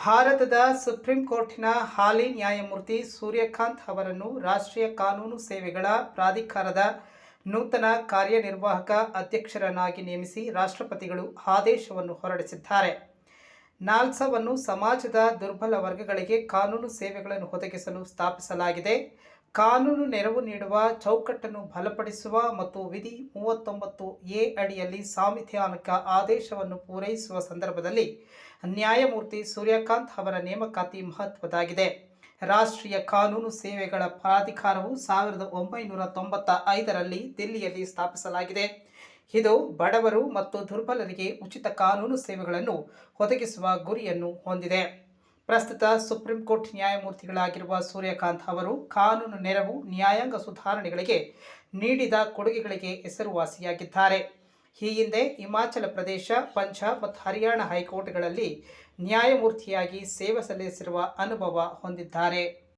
ಭಾರತದ ಸುಪ್ರೀಂ ಕೋರ್ಟಿನ ಹಾಲಿ ನ್ಯಾಯಮೂರ್ತಿ ಸೂರ್ಯಕಾಂತ್ ಅವರನ್ನು ರಾಷ್ಟ್ರೀಯ ಕಾನೂನು ಸೇವೆಗಳ ಪ್ರಾಧಿಕಾರದ ನೂತನ ಕಾರ್ಯನಿರ್ವಾಹಕ ಅಧ್ಯಕ್ಷರನ್ನಾಗಿ ನೇಮಿಸಿ ರಾಷ್ಟ್ರಪತಿಗಳು ಆದೇಶವನ್ನು ಹೊರಡಿಸಿದ್ದಾರೆ. ನಾಲ್ಸವನ್ನು ಸಮಾಜದ ದುರ್ಬಲ ವರ್ಗಗಳಿಗೆ ಕಾನೂನು ಸೇವೆಗಳನ್ನು ಒದಗಿಸಲು ಸ್ಥಾಪಿಸಲಾಗಿದೆ. ಕಾನೂನು ನೆರವು ನೀಡುವ, ಚೌಕಟ್ಟನ್ನು ಬಲಪಡಿಸುವ ಮತ್ತು ವಿಧಿ ಮೂವತ್ತೊಂಬತ್ತು ಎ ಅಡಿಯಲ್ಲಿ ಸಾಂವಿಧಾನಿಕ ಆದೇಶವನ್ನು ಪೂರೈಸುವ ಸಂದರ್ಭದಲ್ಲಿ ನ್ಯಾಯಮೂರ್ತಿ ಸೂರ್ಯಕಾಂತ್ ಅವರ ನೇಮಕಾತಿ ಮಹತ್ವದಾಗಿದೆ ರಾಷ್ಟ್ರೀಯ ಕಾನೂನು ಸೇವೆಗಳ ಪ್ರಾಧಿಕಾರವು ಸಾವಿರದ ಒಂಬೈನೂರ ತೊಂಬತ್ತ ಐದರಲ್ಲಿ ದಿಲ್ಲಿಯಲ್ಲಿ ಸ್ಥಾಪಿಸಲಾಗಿದೆ. ಇದು ಬಡವರು ಮತ್ತು ದುರ್ಬಲರಿಗೆ ಉಚಿತ ಕಾನೂನು ಸೇವೆಗಳನ್ನು ಒದಗಿಸುವ ಗುರಿಯನ್ನು ಹೊಂದಿದೆ. ಪ್ರಸ್ತುತ ಸುಪ್ರೀಂ ಕೋರ್ಟ್ ನ್ಯಾಯಮೂರ್ತಿಗಳಾಗಿರುವ ಸೂರ್ಯಕಾಂತ್ ಅವರು ಕಾನೂನು ನೆರವು, ನ್ಯಾಯಾಂಗ ಸುಧಾರಣೆಗಳಿಗೆ ನೀಡಿದ ಕೊಡುಗೆಗಳಿಗೆ ಹೆಸರುವಾಸಿಯಾಗಿದ್ದಾರೆ. ಈ ಹಿಂದೆ ಹಿಮಾಚಲ ಪ್ರದೇಶ, ಪಂಜಾಬ್ ಮತ್ತು ಹರಿಯಾಣ ಹೈಕೋರ್ಟ್ಗಳಲ್ಲಿ ನ್ಯಾಯಮೂರ್ತಿಯಾಗಿ ಸೇವೆ ಸಲ್ಲಿಸಿರುವ ಅನುಭವ ಹೊಂದಿದ್ದಾರೆ.